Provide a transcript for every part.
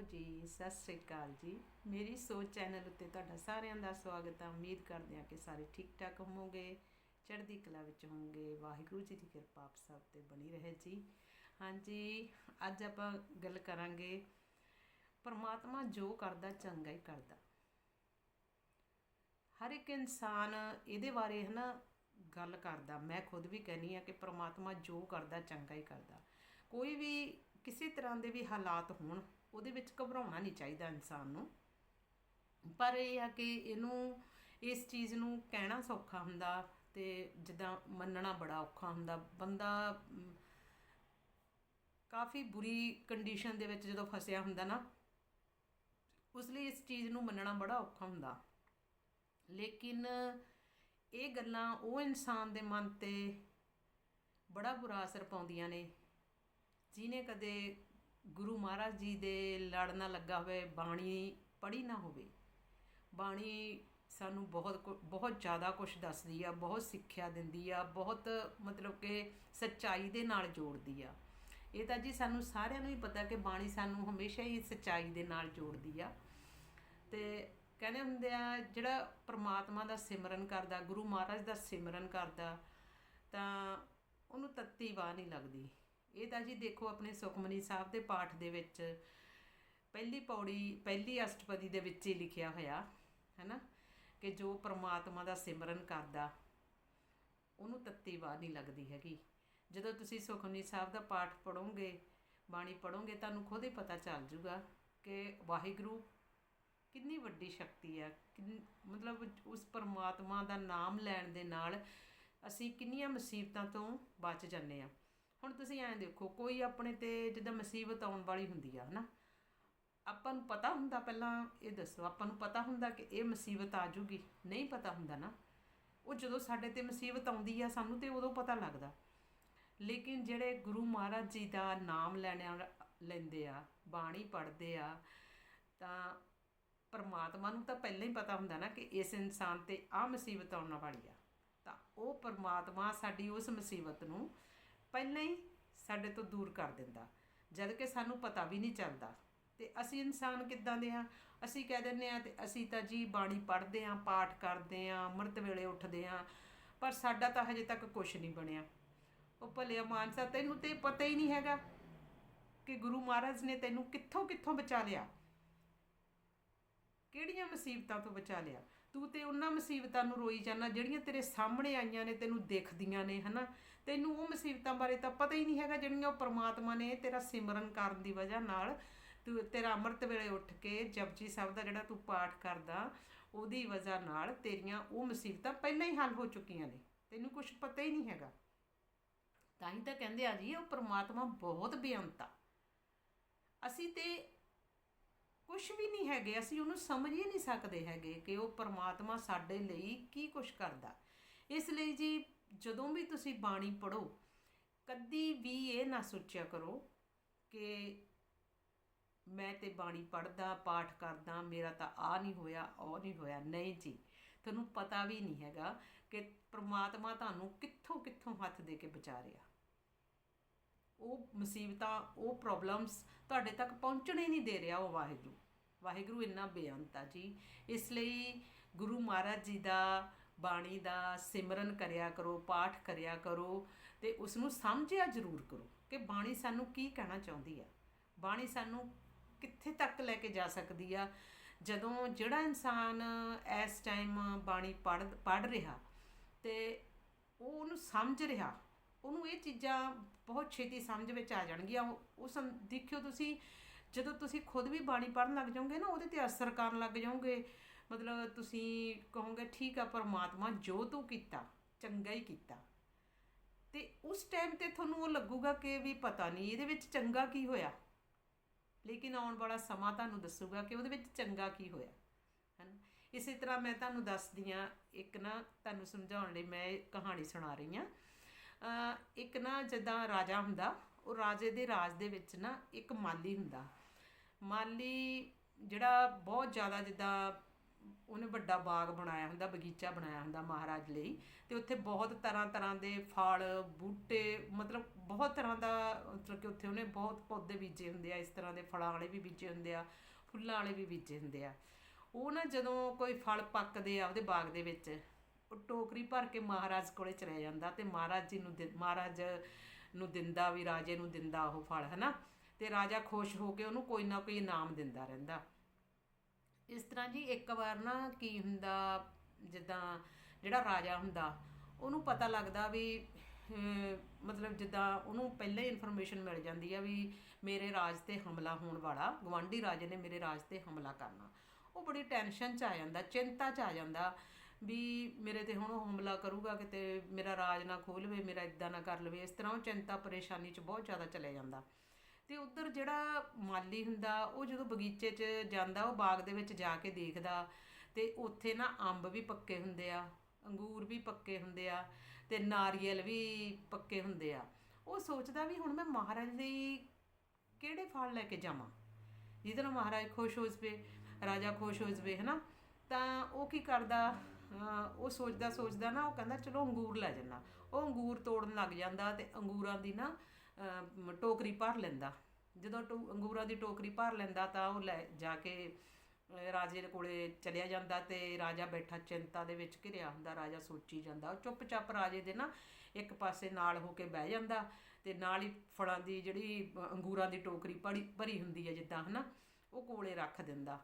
Hello ਜੀ, ਸਤਿ ਸ੍ਰੀ ਅਕਾਲ ਜੀ। ਮੇਰੀ ਸੋਚ ਚੈਨਲ ਉੱਤੇ ਤੁਹਾਡਾ ਸਾਰਿਆਂ ਦਾ ਸਵਾਗਤ ਹੈ ਉਮੀਦ ਕਰਦੇ ਹਾਂ ਕਿ ਸਾਰੇ ਠੀਕ ਠਾਕ ਹੋਵੋਗੇ, ਚੜ੍ਹਦੀ ਕਲਾ ਵਿੱਚ ਹੋਵੋਗੇ। ਵਾਹਿਗੁਰੂ ਜੀ ਦੀ ਕਿਰਪਾ ਆਪ ਸਭ ਤੇ ਬਣੀ ਰਹੇ ਜੀ। ਹਾਂਜੀ, ਅੱਜ ਆਪਾਂ ਗੱਲ ਕਰਾਂਗੇ, ਪਰਮਾਤਮਾ ਜੋ ਕਰਦਾ, ਚੰਗਾ ਹੀ ਕਰਦਾ। ਹਰ ਇੱਕ ਇਨਸਾਨ ਇਹਦੇ ਬਾਰੇ ਹੈ ਨਾ ਗੱਲ ਕਰਦਾ। ਮੈਂ ਖੁਦ ਵੀ ਕਹਿੰਨੀ ਆ ਕਿ ਪ੍ਰਮਾਤਮਾ ਜੋ ਕਰਦਾ, ਚੰਗਾ ਹੀ ਕਰਦਾ। ਕੋਈ ਵੀ ਕਿਸੇ ਤਰ੍ਹਾਂ ਦੇ ਵੀ ਹਾਲਾਤ ਹੋਣ ਉਹਦੇ ਵਿੱਚ ਘਬਰਾਉਣਾ ਨਹੀਂ ਚਾਹੀਦਾ ਇਨਸਾਨ ਨੂੰ। ਪਰ ਇਹ ਆ ਕਿ ਇਹਨੂੰ, ਇਸ ਚੀਜ਼ ਨੂੰ ਕਹਿਣਾ ਸੌਖਾ ਹੁੰਦਾ ਤੇ ਜਿੱਦਾਂ ਮੰਨਣਾ ਬੜਾ ਔਖਾ ਹੁੰਦਾ। ਬੰਦਾ ਕਾਫੀ ਬੁਰੀ ਕੰਡੀਸ਼ਨ ਦੇ ਵਿੱਚ ਜਦੋਂ ਫਸਿਆ ਹੁੰਦਾ ਨਾ, ਉਸ ਲਈ ਇਸ ਚੀਜ਼ ਨੂੰ ਮੰਨਣਾ ਬੜਾ ਔਖਾ ਹੁੰਦਾ। ਲੇਕਿਨ ਇਹ ਗੱਲਾਂ ਉਹ ਇਨਸਾਨ ਦੇ ਮਨ ਤੇ ਬੜਾ ਬੁਰਾ ਅਸਰ ਪਾਉਂਦੀਆਂ ਨੇ ਜਿਨੇ ਕਦੇ ਗੁਰੂ ਮਹਾਰਾਜ ਜੀ ਦੇ ਲੜ ਨਾ ਲੱਗਾ ਹੋਵੇ, ਬਾਣੀ ਪੜ੍ਹੀ ਨਾ ਹੋਵੇ। ਬਾਣੀ ਸਾਨੂੰ ਬਹੁਤ ਕੁ- ਬਹੁਤ ਜ਼ਿਆਦਾ ਕੁਝ ਦੱਸਦੀ ਆ, ਬਹੁਤ ਸਿੱਖਿਆ ਦਿੰਦੀ ਆ, ਬਹੁਤ ਮਤਲਬ ਕਿ ਸੱਚਾਈ ਦੇ ਨਾਲ ਜੋੜਦੀ ਆ। ਇਹ ਤਾਂ ਜੀ ਸਾਨੂੰ ਸਾਰਿਆਂ ਨੂੰ ਹੀ ਪਤਾ ਕਿ ਬਾਣੀ ਸਾਨੂੰ ਹਮੇਸ਼ਾ ਹੀ ਸੱਚਾਈ ਦੇ ਨਾਲ ਜੋੜਦੀ ਆ। ਤੇ ਕਹਿੰਦੇ ਹੁੰਦੇ ਆ, ਜਿਹੜਾ ਪ੍ਰਮਾਤਮਾ ਦਾ ਸਿਮਰਨ ਕਰਦਾ, ਗੁਰੂ ਮਹਾਰਾਜ ਦਾ ਸਿਮਰਨ ਕਰਦਾ, ਤਾਂ ਉਹਨੂੰ ਤੱਤੀ ਵਾਹ ਨਹੀਂ ਲੱਗਦੀ। ਇਹ ਤਾਂ ਜੀ ਦੇਖੋ ਆਪਣੇ ਸੁਖਮਨੀ ਸਾਹਿਬ ਦੇ ਪਾਠ ਦੇ ਵਿੱਚ ਪਹਿਲੀ ਪੌੜੀ, ਪਹਿਲੀ ਅਸ਼ਟਪਦੀ ਦੇ ਵਿੱਚ ਹੀ ਲਿਖਿਆ ਹੋਇਆ ਹੈ ਨਾ ਕਿ ਜੋ ਪ੍ਰਮਾਤਮਾ ਦਾ ਸਿਮਰਨ ਕਰਦਾ, ਉਹਨੂੰ ਤੱਤੀ ਵਾਹ ਨਹੀਂ ਲੱਗਦੀ ਹੈਗੀ। ਜਦੋਂ ਤੁਸੀਂ ਸੁਖਮਨੀ ਸਾਹਿਬ ਦਾ ਪਾਠ ਪੜੋਗੇ ਬਾਣੀ ਪੜੋਗੇ ਤੁਹਾਨੂੰ ਖੁਦ ਹੀ ਪਤਾ ਚੱਲ ਜੂਗਾ ਕਿ ਵਾਹਿਗੁਰੂ ਕਿੰਨੀ ਵੱਡੀ ਸ਼ਕਤੀ ਹੈ, ਕਿੰਨ- ਮਤਲਬ ਉਸ ਪਰਮਾਤਮਾ ਦਾ ਨਾਮ ਲੈਣ ਦੇ ਨਾਲ ਅਸੀਂ ਕਿੰਨੀਆਂ ਮੁਸੀਬਤਾਂ ਤੋਂ ਬਚ ਜਾਂਦੇ ਆ ਹੁਣ ਤੁਸੀਂ ਐਂ ਦੇਖੋ, ਕੋਈ ਆਪਣੇ ਤੇ ਜਿੱਦਾਂ ਮੁਸੀਬਤ ਆਉਣ ਵਾਲੀ ਹੁੰਦੀ ਆ, ਹਨਾ? ਆਪਾਂ ਨੂੰ ਪਤਾ ਹੁੰਦਾ ਪਹਿਲਾਂ ਇਹ ਦੱਸੋ, ਆਪਾਂ ਨੂੰ ਪਤਾ ਹੁੰਦਾ ਕਿ ਇਹ ਮੁਸੀਬਤ ਆ ਜੂਗੀ? ਨਹੀਂ ਪਤਾ ਹੁੰਦਾ ਨਾ। ਉਹ ਜਦੋਂ ਸਾਡੇ ਤੇ ਮੁਸੀਬਤ ਆਉਂਦੀ ਆ, ਸਾਨੂੰ ਤੇ ਉਦੋਂ ਪਤਾ ਲੱਗਦਾ। ਲੇਕਿਨ ਜਿਹੜੇ ਗੁਰੂ ਮਹਾਰਾਜ ਜੀ ਦਾ ਨਾਮ ਲੈਣ ਲੈਂਦੇ ਆ, ਬਾਣੀ ਪੜ੍ਹਦੇ ਆ, ਤਾਂ ਪਰਮਾਤਮਾ ਨੂੰ ਤਾਂ ਪਹਿਲਾਂ ਹੀ ਪਤਾ ਹੁੰਦਾ ਨਾ ਕਿ ਇਸ ਇਨਸਾਨ ਤੇ ਆ ਮੁਸੀਬਤ ਆਉਣ ਵਾਲੀ ਆ। ਤਾਂ ਉਹ ਪਰਮਾਤਮਾ ਸਾਡੀ ਉਸ ਮੁਸੀਬਤ ਨੂੰ ਪਹਿਲਾਂ ਹੀ ਸਾਡੇ ਤੋਂ ਦੂਰ ਕਰ ਦਿੰਦਾ, ਜਦ ਕਿ ਸਾਨੂੰ ਪਤਾ ਵੀ ਨਹੀਂ ਚੱਲਦਾ। ਤੇ ਅਸੀਂ ਇਨਸਾਨ ਕਿੱਦਾਂ ਦੇ ਆ ਅਸੀਂ ਕਹਿ ਦਿੰਦੇ ਆ ਤੇ ਅਸੀਂ ਤਾਂ ਜੀ ਬਾਣੀ ਪੜ੍ਹਦੇ ਆ ਪਾਠ ਕਰਦੇ ਆ ਅੰਮ੍ਰਿਤ ਵੇਲੇ ਉੱਠਦੇ ਆ ਪਰ ਸਾਡਾ ਤਾਂ ਹਜੇ ਤੱਕ ਕੁਝ ਨਹੀਂ ਬਣਿਆ। ਉਹ ਭਲਿਆ ਮਾਨਸਾ, ਤੈਨੂੰ ਤੇ ਪਤਾ ਹੀ ਨਹੀਂ ਹੈਗਾ ਕਿ ਗੁਰੂ ਮਹਾਰਾਜ ਨੇ ਤੈਨੂੰ ਕਿੱਥੋਂ ਕਿੱਥੋਂ ਬਚਾ ਲਿਆ। ਕਿਹੜੀਆਂ ਮੁਸੀਬਤਾਂ ਤੋਂ ਬਚਾ ਲਿਆ? ਤੂੰ ਤੇ ਉਹਨਾਂ ਮੁਸੀਬਤਾਂ ਨੂੰ ਰੋਈ ਜਾਂਦਾ ਜਿਹੜੀਆਂ ਤੇਰੇ ਸਾਹਮਣੇ ਆਈਆਂ ਨੇ, ਤੈਨੂੰ ਦੇਖਦੀਆਂ ਨੇ, ਹਨਾ? ਤੈਨੂੰ ਉਹ ਮੁਸੀਬਤਾਂ ਬਾਰੇ ਤਾਂ ਪਤਾ ਹੀ ਨਹੀਂ ਹੈਗਾ, ਜਿਹੜੀਆਂ ਉਹ ਪ੍ਰਮਾਤਮਾ ਨੇ ਤੇਰਾ ਸਿਮਰਨ ਕਰਨ ਦੀ ਵਜ੍ਹਾ ਨਾਲ ਤੂੰ ਤੇਰਾ ਅੰਮ੍ਰਿਤ ਵੇਲੇ ਉੱਠ ਕੇ ਜਪਜੀ ਸਾਹਿਬ ਦਾ ਜਿਹੜਾ ਤੂੰ ਪਾਠ ਕਰਦਾ, ਉਹਦੀ ਵਜ੍ਹਾ ਨਾਲ ਤੇਰੀਆਂ ਉਹ ਮੁਸੀਬਤਾਂ ਪਹਿਲਾਂ ਹੀ ਹੱਲ ਹੋ ਚੁੱਕੀਆਂ ਨੇ। ਤੈਨੂੰ ਕੁਝ ਪਤਾ ਹੀ ਨਹੀਂ ਹੈਗਾ। ਤਾਂ ਹੀ ਤਾਂ ਕਹਿੰਦੇ ਆ ਜੀ, ਉਹ ਪ੍ਰਮਾਤਮਾ ਬਹੁਤ ਬੇਅੰਤ ਆ। ਅਸੀਂ ਤੇ ਕੁਝ ਵੀ ਨਹੀਂ ਹੈਗੇ, ਅਸੀਂ ਉਹਨੂੰ ਸਮਝ ਹੀ ਨਹੀਂ ਸਕਦੇ ਹੈਗੇ ਕਿ ਉਹ ਪਰਮਾਤਮਾ ਸਾਡੇ ਲਈ ਕੀ ਕੁਝ ਕਰਦਾ। ਇਸ ਲਈ ਜੀ ਜਦੋਂ ਵੀ ਤੁਸੀਂ ਬਾਣੀ ਪੜੋ ਕਦੀ ਵੀ ਇਹ ਨਾ ਸੋਚਿਆ ਕਰੋ ਕਿ ਮੈਂ ਤੇ ਬਾਣੀ ਪੜਦਾ ਪਾਠ ਕਰਦਾ, ਮੇਰਾ ਤਾਂ ਆ ਨਹੀਂ ਹੋਇਆ, ਉਹ ਨਹੀਂ ਹੋਇਆ। ਨਹੀਂ ਜੀ, ਤੁਹਾਨੂੰ ਪਤਾ ਵੀ ਨਹੀਂ ਹੈਗਾ ਕਿ ਪ੍ਰਮਾਤਮਾ ਤੁਹਾਨੂੰ ਕਿੱਥੋਂ ਕਿੱਥੋਂ ਹੱਥ ਦੇ ਕੇ ਬਚਾ ਰਿਹਾ। ਉਹ ਮੁਸੀਬਤਾਂ, ਉਹ ਪ੍ਰੋਬਲਮਸ ਤੁਹਾਡੇ ਤੱਕ ਪਹੁੰਚਣੇ ਨਹੀਂ ਦੇ ਰਿਹਾ ਉਹ ਵਾਹਿਗੁਰੂ। ਵਾਹਿਗੁਰੂ ਇੰਨਾ ਬੇਅੰਤ ਆ ਜੀ। ਇਸ ਲਈ ਗੁਰੂ ਮਹਾਰਾਜ ਜੀ ਦਾ ਬਾਣੀ ਦਾ ਸਿਮਰਨ ਕਰਿਆ ਕਰੋ, ਪਾਠ ਕਰਿਆ ਕਰੋ ਤੇ ਉਸ ਨੂੰ ਸਮਝਿਆ ਜ਼ਰੂਰ ਕਰੋ ਕਿ ਬਾਣੀ ਸਾਨੂੰ ਕੀ ਕਹਿਣਾ ਚਾਹੁੰਦੀ ਆ। ਬਾਣੀ ਸਾਨੂੰ ਕਿੱਥੇ ਤੱਕ ਲੈ ਕੇ ਜਾ ਸਕਦੀ ਆ? ਜਦੋਂ ਜਿਹੜਾ ਇਨਸਾਨ ਇਸ ਟਾਈਮ ਬਾਣੀ ਪੜ੍ਹ ਪੜ੍ਹ ਰਿਹਾ ਤੇ ਉਹ ਉਹਨੂੰ ਸਮਝ ਰਿਹਾ ਉਹਨੂੰ ਇਹ ਚੀਜ਼ਾਂ ਬਹੁਤ ਛੇਤੀ ਸਮਝ ਵਿੱਚ ਆ ਜਾਣਗੀਆਂ। ਉਹ- ਉਹ ਦੇਖਿਓ ਤੁਸੀਂ, ਜਦੋਂ ਤੁਸੀਂ ਖੁਦ ਵੀ ਬਾਣੀ ਪੜ੍ਹਨ ਲੱਗ ਜਾਓਗੇ ਨਾ, ਉਹਦੇ ਤੇ ਅਸਰ ਕਰਨ ਲੱਗ ਜਾਓਗੇ। ਮਤਲਬ ਤੁਸੀਂ ਕਹੋਗੇ, ਠੀਕ ਆ, ਪਰਮਾਤਮਾ ਜੋ ਤੂੰ ਕੀਤਾ, ਚੰਗਾ ਹੀ ਕੀਤਾ। ਤੇ ਉਸ ਟਾਈਮ ਤੇ ਤੁਹਾਨੂੰ ਉਹ ਲੱਗੂਗਾ ਕਿ ਵੀ ਪਤਾ ਨਹੀਂ, ਇਹਦੇ ਵਿੱਚ ਚੰਗਾ ਕੀ ਹੋਇਆ? ਲੇਕਿਨ ਆਉਣ ਵਾਲਾ ਸਮਾਂ ਤੁਹਾਨੂੰ ਦੱਸੂਗਾ ਕਿ ਉਹਦੇ ਵਿੱਚ ਚੰਗਾ ਕੀ ਹੋਇਆ। ਹਨ? ਇਸੇ ਤਰ੍ਹਾਂ ਮੈਂ ਤੁਹਾਨੂੰ ਦੱਸਦੀ ਆ ਇੱਕ ਨਾ ਤੁਹਾਨੂੰ ਸਮਝਾਉਣ ਲਈ ਮੈਂ ਇਹ ਕਹਾਣੀ ਸੁਣਾ ਰਹੀ ਆ ਇੱਕ ਨਾ ਜਿੱਦਾਂ ਰਾਜਾ ਹੁੰਦਾ, ਉਹ ਰਾਜੇ ਦੇ ਰਾਜ ਦੇ ਵਿੱਚ ਨਾ ਇੱਕ ਮਾਲੀ ਹੁੰਦਾ। ਮਾਲੀ ਜਿਹੜਾ ਬਹੁਤ ਜ਼ਿਆਦਾ ਜਿੱਦਾਂ ਉਹਨੇ ਵੱਡਾ ਬਾਗ ਬਣਾਇਆ ਹੁੰਦਾ, ਬਗੀਚਾ ਬਣਾਇਆ ਹੁੰਦਾ ਮਹਾਰਾਜ ਲਈ, ਤੇ ਉੱਥੇ ਬਹੁਤ ਤਰ੍ਹਾਂ ਤਰ੍ਹਾਂ ਦੇ ਫਲ, ਬੂਟੇ, ਮਤਲਬ ਬਹੁਤ ਤਰ੍ਹਾਂ ਦਾ ਮਤਲਬ ਕਿ ਉੱਥੇ ਉਹਨੇ ਬਹੁਤ ਪੌਦੇ ਬੀਜੇ ਹੁੰਦੇ ਆ, ਇਸ ਤਰ੍ਹਾਂ ਦੇ ਫਲਾਂ ਵਾਲੇ ਵੀ ਬੀਜੇ ਹੁੰਦੇ ਆ, ਫੁੱਲਾਂ ਵਾਲੇ ਵੀ ਬੀਜੇ ਹੁੰਦੇ ਆ। ਉਹ ਨਾ ਜਦੋਂ ਕੋਈ ਫਲ ਪੱਕਦੇ ਆ ਉਹਦੇ ਬਾਗ ਦੇ ਵਿੱਚ ਉਹ ਟੋਕਰੀ ਭਰ ਕੇ ਮਹਾਰਾਜ ਕੋਲੇ ਚਲੇ ਜਾਂਦਾ ਤੇ ਮਹਾਰਾਜ ਜੀ ਨੂੰ ਮਹਾਰਾਜ ਨੂੰ ਦਿੰਦਾ ਵੀ ਰਾਜੇ ਨੂੰ ਦਿੰਦਾ ਉਹ ਫਲ, ਹਨਾ? ਤੇ ਰਾਜਾ ਖੁਸ਼ ਹੋ ਕੇ ਉਹਨੂੰ ਕੋਈ ਨਾ ਕੋਈ ਇਨਾਮ ਦਿੰਦਾ ਰਹਿੰਦਾ। ਇਸ ਤਰ੍ਹਾਂ ਜੀ ਇੱਕ ਵਾਰ ਨਾ ਕੀ ਹੁੰਦਾ, ਜਿੱਦਾਂ ਜਿਹੜਾ ਰਾਜਾ ਹੁੰਦਾ, ਉਹਨੂੰ ਪਤਾ ਲੱਗਦਾ ਵੀ ਮਤਲਬ ਜਿੱਦਾਂ ਉਹਨੂੰ ਪਹਿਲਾਂ ਹੀ ਇਨਫੋਰਮੇਸ਼ਨ ਮਿਲ ਜਾਂਦੀ ਆ ਵੀ ਮੇਰੇ ਰਾਜ ਤੇ ਹਮਲਾ ਹੋਣ ਵਾਲਾ ਗਵਾਂਢੀ ਰਾਜੇ ਨੇ ਮੇਰੇ ਰਾਜ ਤੇ ਹਮਲਾ ਕਰਨਾ। ਉਹ ਬੜੀ ਟੈਨਸ਼ਨ 'ਚ ਆ ਜਾਂਦਾ, ਚਿੰਤਾ 'ਚ ਆ ਜਾਂਦਾ ਵੀ ਮੇਰੇ ਤੇ ਹੁਣ ਉਹ ਹਮਲਾ ਕਰੂਗਾ, ਕਿਤੇ ਮੇਰਾ ਰਾਜ ਨਾ ਖੋਹ ਲਵੇ, ਮੇਰਾ ਇਦਾਂ ਨਾ ਕਰ ਲਵੇ, ਇਸ ਤਰ੍ਹਾਂ ਉਹ ਚਿੰਤਾ ਪਰੇਸ਼ਾਨੀ 'ਚ ਬਹੁਤ ਜ਼ਿਆਦਾ ਚਲੇ ਜਾਂਦਾ। ਤੇ ਉੱਧਰ ਜਿਹੜਾ ਮਾਲੀ ਹੁੰਦਾ, ਉਹ ਜਦੋਂ ਬਗੀਚੇ 'ਚ ਜਾਂਦਾ, ਉਹ ਬਾਗ ਦੇ ਵਿੱਚ ਜਾ ਕੇ ਦੇਖਦਾ, ਤੇ ਉੱਥੇ ਨਾ ਅੰਬ ਵੀ ਪੱਕੇ ਹੁੰਦੇ ਆ, ਅੰਗੂਰ ਵੀ ਪੱਕੇ ਹੁੰਦੇ ਆ, ਤੇ ਨਾਰੀਅਲ ਵੀ ਪੱਕੇ ਹੁੰਦੇ ਆ। ਉਹ ਸੋਚਦਾ ਵੀ ਹੁਣ ਮੈਂ ਮਹਾਰਾਜ ਲਈ ਕਿਹੜੇ ਫਲ ਲੈ ਕੇ ਜਾਵਾਂ? ਜਿਹਦੇ ਨਾਲ ਮਹਾਰਾਜ ਖੁਸ਼ ਹੋ ਜਵੇ, ਰਾਜਾ ਖੁਸ਼ ਹੋ ਜਵੇ, ਹਨਾ? ਤਾਂ ਉਹ ਕੀ ਕਰਦਾ? ਉਹ ਸੋਚਦਾ ਸੋਚਦਾ ਨਾ ਉਹ ਕਹਿੰਦਾ, ਚਲੋ ਅੰਗੂਰ ਲੈ ਜੰਨਾ ਉਹ ਅੰਗੂਰ ਤੋੜਨ ਲੱਗ ਜਾਂਦਾ ਤੇ ਅੰਗੂਰਾਂ ਦੀ ਨਾ ਟੋਕਰੀ ਭਰ ਲੈਂਦਾ। ਜਦੋਂ ਟੋ, ਅੰਗੂਰਾਂ ਦੀ ਟੋਕਰੀ ਭਰ ਲੈਂਦਾ ਤਾਂ ਉਹ ਲੈ ਜਾ ਕੇ ਰਾਜੇ ਦੇ ਕੋਲੇ ਚਲਿਆ ਜਾਂਦਾ ਤੇ ਰਾਜਾ ਬੈਠਾ ਚਿੰਤਾ ਦੇ ਵਿੱਚ ਘਿਰਿਆ ਹੁੰਦਾ, ਰਾਜਾ ਸੋਚੀ ਜਾਂਦਾ। ਉਹ ਚੁੱਪਚਾਪ ਰਾਜੇ ਦੇ ਨਾ ਇੱਕ ਪਾਸੇ ਨਾਲ ਹੋ ਕੇ ਬਹਿ ਜਾਂਦਾ ਤੇ ਨਾਲ ਹੀ ਫਲਾਂ ਦੀ ਜਿਹੜੀ ਅੰਗੂਰਾਂ ਦੀ ਟੋਕਰੀ ਭਰੀ ਭਰੀ ਹੁੰਦੀ ਹੈ ਜਿੱਦਾਂ, ਹਨਾ, ਉਹ ਕੋਲੇ ਰੱਖ ਦਿੰਦਾ।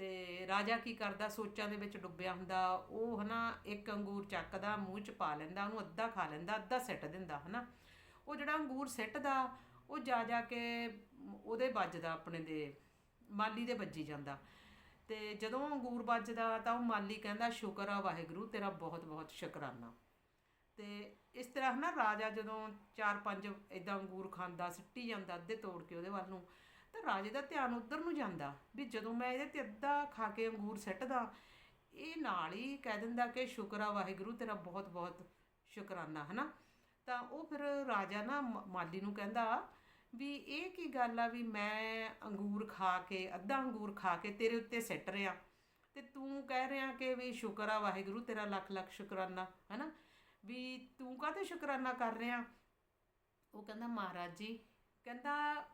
ਤੇ ਰਾਜਾ ਕੀ ਕਰਦਾ? ਸੋਚਾਂ ਦੇ ਵਿੱਚ ਡੁੱਬਿਆ ਹੁੰਦਾ। ਉਹ ਹਨਾ, ਇੱਕ ਅੰਗੂਰ ਚੱਕਦਾ, ਮੂੰਹ 'ਚ ਪਾ ਲੈਂਦਾ, ਉਹਨੂੰ ਅੱਧਾ ਖਾ ਲੈਂਦਾ, ਅੱਧਾ ਸਿੱਟ ਦਿੰਦਾ, ਹਨਾ। ਉਹ ਜਿਹੜਾ ਅੰਗੂਰ ਸਿੱਟਦਾ, ਉਹ ਜਾ ਜਾ ਕੇ ਉਹਦੇ ਵੱਜਦਾ ਆਪਣੇ ਦੇ, ਮਾਲੀ ਦੇ ਵੱਜੀ ਜਾਂਦਾ। ਤੇ ਜਦੋਂ ਅੰਗੂਰ ਵੱਜਦਾ, ਤਾਂ ਉਹ ਮਾਲੀ ਕਹਿੰਦਾ, ਸ਼ੁਕਰ ਆ ਵਾਹਿਗੁਰੂ, ਤੇਰਾ ਬਹੁਤ ਬਹੁਤ ਸ਼ੁਕਰਾਨਾ। ਤੇ ਇਸ ਤਰ੍ਹਾਂ ਨਾ ਰਾਜਾ ਜਦੋਂ ਚਾਰ ਪੰਜ ਇਦਾਂ ਅੰਗੂਰ ਖਾਂਦਾ, ਸਿੱਟੀ ਜਾਂਦਾ, ਅੱਧੇ ਤੋੜ ਕੇ ਉਹਦੇ ਵੱਲ ਨੂੰ ਤਾਂ ਰਾਜੇ ਦਾ ਧਿਆਨ ਉਧਰ ਨੂੰ ਜਾਂਦਾ ਵੀ ਜਦੋਂ ਮੈਂ ਇਹਦੇ ਤੇ ਅੱਧਾ ਖਾ ਕੇ ਅੰਗੂਰ ਸਿੱਟਦਾ, ਇਹ ਨਾਲ ਹੀ ਕਹਿ ਦਿੰਦਾ ਕਿ ਸ਼ੁਕਰ ਆ ਵਾਹਿਗੁਰੂ, ਤੇਰਾ ਬਹੁਤ ਬਹੁਤ ਸ਼ੁਕਰਾਨਾ, ਹਨਾ? ਤਾਂ ਉਹ ਫਿਰ ਰਾਜਾ ਨਾ ਮਾਲੀ ਨੂੰ ਕਹਿੰਦਾ ਵੀ ਇਹ ਕੀ ਗੱਲ ਆ ਵੀ ਮੈਂ ਅੰਗੂਰ ਖਾ ਕੇ, ਅੱਧਾ ਅੰਗੂਰ ਖਾ ਕੇ ਤੇਰੇ ਉੱਤੇ ਸਿੱਟ ਰਿਆ ਤੇ ਤੂੰ ਕਹਿ ਰਿਹਾ ਕਿ ਵੀ ਸ਼ੁਕਰ ਆ ਵਾਹਿਗੁਰੂ, ਤੇਰਾ ਲੱਖ ਲੱਖ ਸ਼ੁਕਰਾਨਾ, ਹਨਾ? ਵੀ ਤੂੰ ਕਾਹਤੇ ਸ਼ੁਕਰਾਨਾ ਕਰ ਰਿਹਾ? ਉਹ ਕਹਿੰਦਾ, ਮਹਾਰਾਜ ਜੀ, ਕਹਿੰਦਾ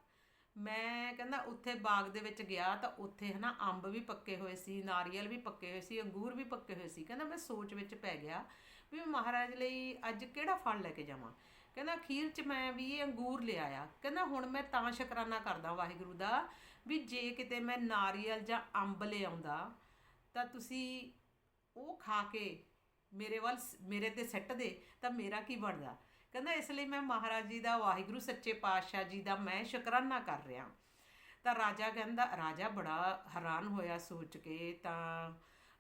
ਮੈਂ ਕਹਿੰਦਾ ਉੱਥੇ ਬਾਗ ਦੇ ਵਿੱਚ ਗਿਆ ਤਾਂ ਉੱਥੇ ਹਨਾ ਅੰਬ ਵੀ ਪੱਕੇ ਹੋਏ ਸੀ, ਨਾਰੀਅਲ ਵੀ ਪੱਕੇ ਹੋਏ ਸੀ, ਅੰਗੂਰ ਵੀ ਪੱਕੇ ਹੋਏ ਸੀ। ਕਹਿੰਦਾ ਮੈਂ ਸੋਚ ਵਿੱਚ ਪੈ ਗਿਆ ਵੀ ਮਹਾਰਾਜ ਲਈ ਅੱਜ ਕਿਹੜਾ ਫਲ ਲੈ ਕੇ ਜਾਵਾਂ। ਕਹਿੰਦਾ ਅਖੀਰ 'ਚ ਮੈਂ ਵੀ ਇਹ ਅੰਗੂਰ ਲਿਆਇਆ ਕਹਿੰਦਾ ਹੁਣ ਮੈਂ ਤਾਂ ਸ਼ੁਕਰਾਨਾ ਕਰਦਾ ਵਾਹਿਗੁਰੂ ਦਾ ਵੀ ਜੇ ਕਿਤੇ ਮੈਂ ਨਾਰੀਅਲ ਜਾਂ ਅੰਬ ਲਿਆਉਂਦਾ ਤਾਂ ਤੁਸੀਂ ਉਹ ਖਾ ਕੇ ਮੇਰੇ ਵੱਲ ਸ- ਮੇਰੇ ਤੇ ਸੱਟ ਦੇ ਤਾਂ ਮੇਰਾ ਕੀ ਬਣਦਾ। ਕਹਿੰਦਾ ਇਸ ਲਈ ਮੈਂ ਮਹਾਰਾਜ ਜੀ ਦਾ, ਵਾਹਿਗੁਰੂ ਸੱਚੇ ਪਾਤਸ਼ਾਹ ਜੀ ਦਾ ਮੈਂ ਸ਼ੁਕਰਾਨਾ ਕਰ ਰਿਹਾ। ਤਾਂ ਰਾਜਾ ਕਹਿੰਦਾ, ਰਾਜਾ ਬੜਾ ਹੈਰਾਨ ਹੋਇਆ ਸੋਚ ਕੇ। ਤਾਂ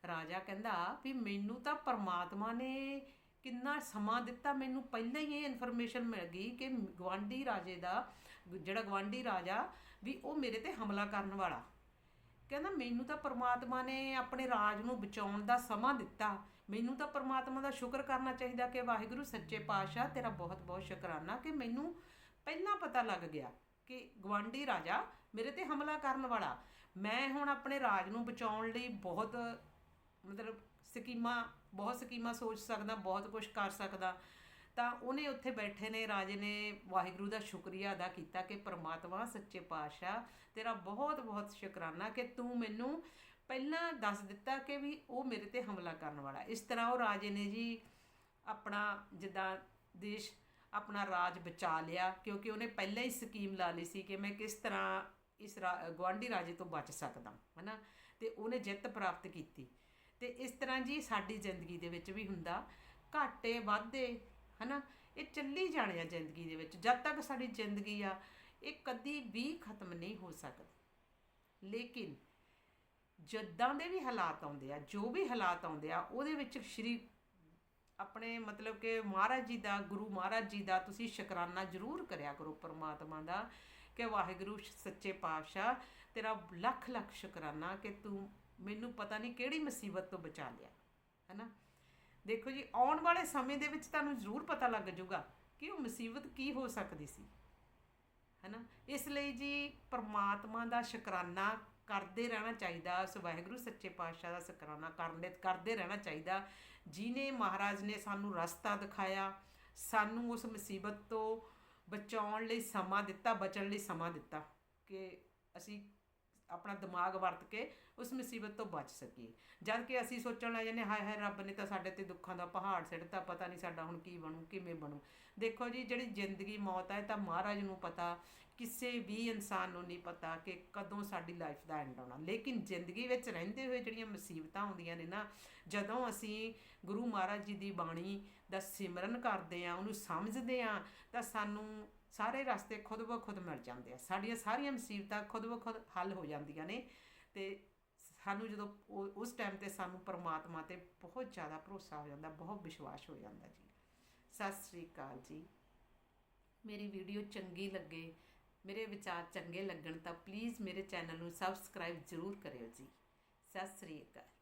ਰਾਜਾ ਕਹਿੰਦਾ ਵੀ ਮੈਨੂੰ ਤਾਂ ਪਰਮਾਤਮਾ ਨੇ ਕਿੰਨਾ ਸਮਾਂ ਦਿੱਤਾ, ਮੈਨੂੰ ਪਹਿਲਾਂ ਹੀ ਇਹ ਇਨਫੋਰਮੇਸ਼ਨ ਮਿਲ ਗਈ ਕਿ ਗਵਾਂਢੀ ਰਾਜੇ ਦਾ, ਜਿਹੜਾ ਗਵਾਂਢੀ ਰਾਜਾ ਵੀ ਉਹ ਮੇਰੇ ਤੇ ਹਮਲਾ ਕਰਨ ਵਾਲਾ। ਕਹਿੰਦਾ ਮੈਨੂੰ ਤਾਂ ਪਰਮਾਤਮਾ ਨੇ ਆਪਣੇ ਰਾਜ ਨੂੰ ਬਚਾਉਣ ਦਾ ਸਮਾਂ ਦਿੱਤਾ। ਮੈਨੂੰ ਤਾਂ ਪਰਮਾਤਮਾ ਦਾ ਸ਼ੁਕਰ ਕਰਨਾ ਚਾਹੀਦਾ ਕਿ ਵਾਹਿਗੁਰੂ ਸੱਚੇ ਪਾਤਸ਼ਾਹ ਤੇਰਾ ਬਹੁਤ ਬਹੁਤ ਸ਼ੁਕਰਾਨਾ ਕਿ ਮੈਨੂੰ ਪਹਿਲਾਂ ਪਤਾ ਲੱਗ ਗਿਆ ਕਿ ਗਵਾਂਢੀ ਰਾਜਾ ਮੇਰੇ ਤੇ ਹਮਲਾ ਕਰਨ ਵਾਲਾ। ਮੈਂ ਹੁਣ ਆਪਣੇ ਰਾਜ ਨੂੰ ਬਚਾਉਣ ਲਈ ਬਹੁਤ, ਮਤਲਬ ਸਕੀਮਾਂ, ਬਹੁਤ ਸਕੀਮਾਂ ਸੋਚ ਸਕਦਾ, ਬਹੁਤ ਕੁਝ ਕਰ ਸਕਦਾ। ਤਾਂ ਉਹਨੇ ਉੱਥੇ ਬੈਠੇ ਨੇ, ਰਾਜੇ ਨੇ ਵਾਹਿਗੁਰੂ ਦਾ ਸ਼ੁਕਰੀਆ ਅਦਾ ਕੀਤਾ ਕਿ ਪ੍ਰਮਾਤਮਾ ਸੱਚੇ ਪਾਤਸ਼ਾਹ ਤੇਰਾ ਬਹੁਤ ਬਹੁਤ ਸ਼ੁਕਰਾਨਾ ਕਿ ਤੂੰ ਮੈਨੂੰ ਪਹਿਲਾਂ ਦੱਸ ਦਿੱਤਾ ਕਿ ਵੀ ਉਹ ਮੇਰੇ ਤੇ ਹਮਲਾ ਕਰਨ ਵਾਲਾ। ਇਸ ਤਰ੍ਹਾਂ ਉਹ ਰਾਜੇ ਨੇ ਜੀ ਆਪਣਾ ਜਿੱਦਾਂ ਦੇਸ਼, ਆਪਣਾ ਰਾਜ ਬਚਾ ਲਿਆ, ਕਿਉਂਕਿ ਉਹਨੇ ਪਹਿਲਾਂ ਹੀ ਸਕੀਮ ਲਾ ਲਈ ਸੀ ਕਿ ਮੈਂ ਕਿਸ ਤਰ੍ਹਾਂ ਇਸ ਰਾ- ਗਵਾਂਢੀ ਰਾਜੇ ਤੋਂ ਬਚ ਸਕਦਾ, ਹਨਾ? ਤੇ ਉਹਨੇ ਜਿੱਤ ਪ੍ਰਾਪਤ ਕੀਤੀ। ਤੇ ਇਸ ਤਰ੍ਹਾਂ ਜੀ ਸਾਡੀ ਜ਼ਿੰਦਗੀ ਦੇ ਵਿੱਚ ਵੀ ਹੁੰਦਾ, ਘਾਟੇ ਵਾਧੇ, ਹਨਾ? ਇਹ ਚੱਲੀ ਜਾਣੇ ਆ ਜ਼ਿੰਦਗੀ ਦੇ ਵਿੱਚ। ਜਦ ਤੱਕ ਸਾਡੀ ਜ਼ਿੰਦਗੀ ਆ, ਇਹ ਕਦੀ ਵੀ ਖਤਮ ਨਹੀਂ ਹੋ ਸਕਦੀ। ਲੇਕਿਨ ਜਿੱਦਾਂ ਦੇ ਵੀ ਹਾਲਾਤ ਆਉਂਦੇ ਆ, ਜੋ ਵੀ ਹਾਲਾਤ ਆਉਂਦੇ ਆ, ਉਹਦੇ ਵਿੱਚ ਸ਼੍ਰੀ ਆਪਣੇ ਮਤਲਬ ਕਿ ਮਹਾਰਾਜ ਜੀ ਦਾ, ਗੁਰੂ ਮਹਾਰਾਜ ਜੀ ਦਾ ਤੁਸੀਂ ਸ਼ੁਕਰਾਨਾ ਜ਼ਰੂਰ ਕਰਿਆ ਕਰੋ ਪਰਮਾਤਮਾ ਦਾ ਕਿ ਵਾਹਿਗੁਰੂ ਸੱਚੇ ਪਾਤਸ਼ਾਹ, ਤੇਰਾ ਲੱਖ ਲੱਖ ਸ਼ੁਕਰਾਨਾ ਕਿ ਤੂੰ ਮੈਨੂੰ ਪਤਾ ਨਹੀਂ ਕਿਹੜੀ ਮੁਸੀਬਤ ਤੋਂ ਬਚਾ ਲਿਆ, ਹੈਨਾ? ਦੇਖੋ ਜੀ, ਆਉਣ ਵਾਲੇ ਸਮੇਂ ਦੇ ਵਿੱਚ ਤੁਹਾਨੂੰ ਜ਼ਰੂਰ ਪਤਾ ਲੱਗ ਜਾਊਗਾ ਕਿ ਉਹ ਮੁਸੀਬਤ ਕੀ ਹੋ ਸਕਦੀ ਸੀ, ਹੈਨਾ? ਇਸ ਲਈ ਜੀ ਪਰਮਾਤਮਾ ਦਾ ਸ਼ੁਕਰਾਨਾ ਕਰਦੇ ਰਹਿਣਾ ਚਾਹੀਦਾ ਉਸ ਵਾਹਿਗੁਰੂ ਸੱਚੇ ਪਾਤਸ਼ਾਹ ਦਾ ਸ਼ੁਕਰਾਨਾ ਕਰਦੇ ਕਰਦੇ ਰਹਿਣਾ ਚਾਹੀਦਾ। ਜਿਨੇ ਮਹਾਰਾਜ ਨੇ ਸਾਨੂੰ ਰਸਤਾ ਦਿਖਾਇਆ, ਸਾਨੂੰ ਉਸ ਮੁਸੀਬਤ ਤੋਂ ਬਚਾਉਣ ਲਈ ਸਮਾਂ ਦਿੱਤਾ, ਬਚਣ ਲਈ ਸਮਾਂ ਦਿੱਤਾ ਕਿ ਅਸੀਂ ਆਪਣਾ ਦਿਮਾਗ ਵਰਤ ਕੇ ਉਸ ਮੁਸੀਬਤ ਤੋਂ ਬਚ ਸਕੀਏ। ਜਦ ਕਿ ਅਸੀਂ ਸੋਚਣ ਲੱਗ ਜਾਂਦੇ ਹਾਏ ਹਾਏ, ਰੱਬ ਨੇ ਤਾਂ ਸਾਡੇ ਤੇ ਦੁੱਖਾਂ ਦਾ ਪਹਾੜ ਸਿੱਟਤਾ, ਪਤਾ ਨਹੀਂ ਸਾਡਾ ਹੁਣ ਕੀ ਬਣੂ, ਕਿਵੇਂ ਬਣੂ। ਦੇਖੋ ਜੀ, ਜਿਹੜੀ ਜ਼ਿੰਦਗੀ ਮੌਤ ਹੈ ਤਾਂ ਮਹਾਰਾਜ ਨੂੰ ਪਤਾ, ਕਿਸੇ ਵੀ ਇਨਸਾਨ ਨੂੰ ਨਹੀਂ ਪਤਾ ਕਿ ਕਦੋਂ ਸਾਡੀ ਲਾਈਫ ਦਾ ਐਂਡ ਆਉਣਾ। ਲੇਕਿਨ ਜ਼ਿੰਦਗੀ ਵਿੱਚ ਰਹਿੰਦੇ ਹੋਏ ਜਿਹੜੀਆਂ ਮੁਸੀਬਤਾਂ ਆਉਂਦੀਆਂ ਨੇ ਨਾ, ਜਦੋਂ ਅਸੀਂ ਗੁਰੂ ਮਹਾਰਾਜ ਜੀ ਦੀ ਬਾਣੀ ਦਾ ਸਿਮਰਨ ਕਰਦੇ ਆ ਉਹਨੂੰ ਸਮਝਦੇ ਆ ਤਾਂ ਸਾਨੂੰ ਸਾਰੇ ਰਸਤੇ ਖੁਦ ਬ ਖੁਦ ਮਿਲ ਜਾਂਦੇ ਆ। ਸਾਡੀਆਂ ਸਾਰੀਆਂ ਮੁਸੀਬਤਾਂ ਖੁਦ ਬ ਖੁਦ ਹੱਲ ਹੋ ਜਾਂਦੀਆਂ ਨੇ ਤੇ ਸਾਨੂੰ ਜਦੋਂ ਉਸ ਟਾਈਮ ਤੇ ਸਾਨੂੰ ਪਰਮਾਤਮਾ ਤੇ ਬਹੁਤ ਜ਼ਿਆਦਾ ਭਰੋਸਾ ਹੋ ਜਾਂਦਾ, ਬਹੁਤ ਵਿਸ਼ਵਾਸ ਹੋ ਜਾਂਦਾ ਜੀ। ਸਤਿ ਸ੍ਰੀ ਅਕਾਲ ਜੀ। ਮੇਰੀ ਵੀਡੀਓ ਚੰਗੀ ਲੱਗੇ, ਮੇਰੇ ਵਿਚਾਰ ਚੰਗੇ ਲੱਗਣ ਤਾਂ ਪਲੀਜ਼ ਮੇਰੇ ਚੈਨਲ ਨੂੰ ਸਬਸਕ੍ਰਾਈਬ ਜ਼ਰੂਰ ਕਰਿਓ ਜੀ। ਸਤਿ ਸ੍ਰੀ ਅਕਾਲ।